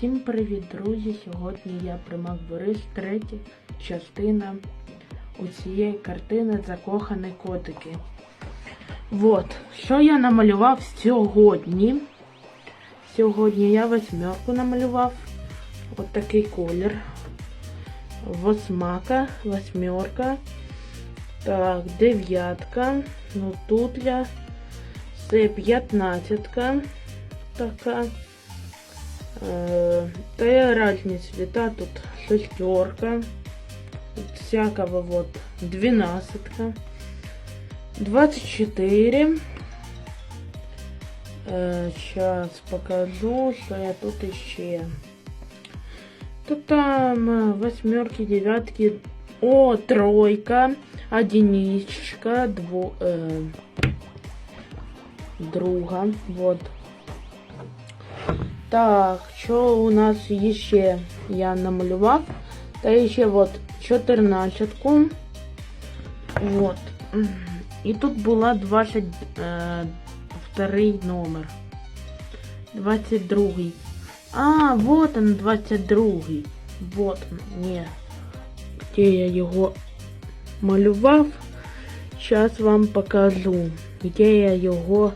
Всім привіт, друзі! Сьогодні я Примак Борис, третя частина у цієї картини Закохані котики. Вот, що я намалював сьогодні. Сьогодні я восьмерку намалював. От такий колір. Восьмака, восьмерка. Так, дев'ятка. Ну тут я. Це п'ятнадцятка. Така. Э, Да и разные цвета. Тут шестерка. Всякого вот. Двенадцатка. Двадцать четыре. Сейчас покажу, что я тут еще. Тут там э, восьмерки, девятки. О, тройка. Одиничка. Дво, э, друга. Вот. Так, що у нас ще я намалював? Та ще от 14-ку. Вот. І тут була 22 номер. 22. А, вот он 22. Вот он. Ні. Де я його малював? Зараз вам покажу, де я його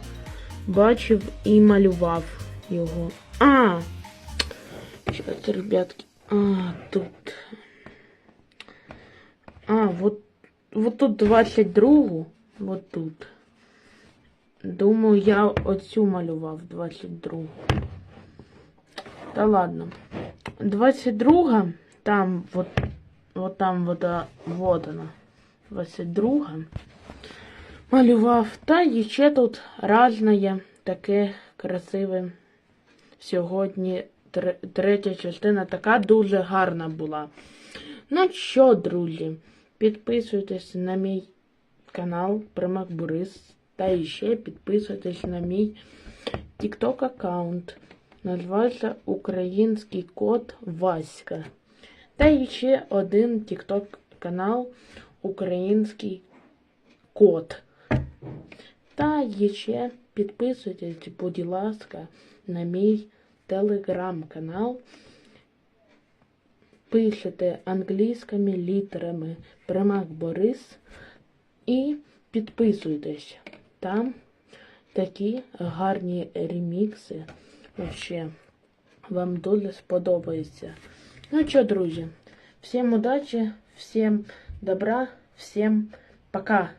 бачив і малював його. А! Сейчас, ребятки. А, тут. А, вот, вот тут 22. Вот тут. Думаю, я оцю малював 22. Та ладно. 22 там вот, вот там вот, а, вот она. 22 малював. Та ще тут разне таке красиве сьогодні тр- третя частина така дуже гарна була. Ну що, друзі, підписуйтесь на мій канал Примак Борис та ще підписуйтесь на мій TikTok аккаунт. Називається Український код Васька. Та ще один TikTok канал Український код. Та ще підписуйтесь, будь ласка, на мій телеграм-канал. Пишете англійськими літерами Примак Борис і підписуйтесь. Там такі гарні ремікси. Вообще, вам дуже сподобається. Ну що, друзі, всім удачі, всім добра, всім пока.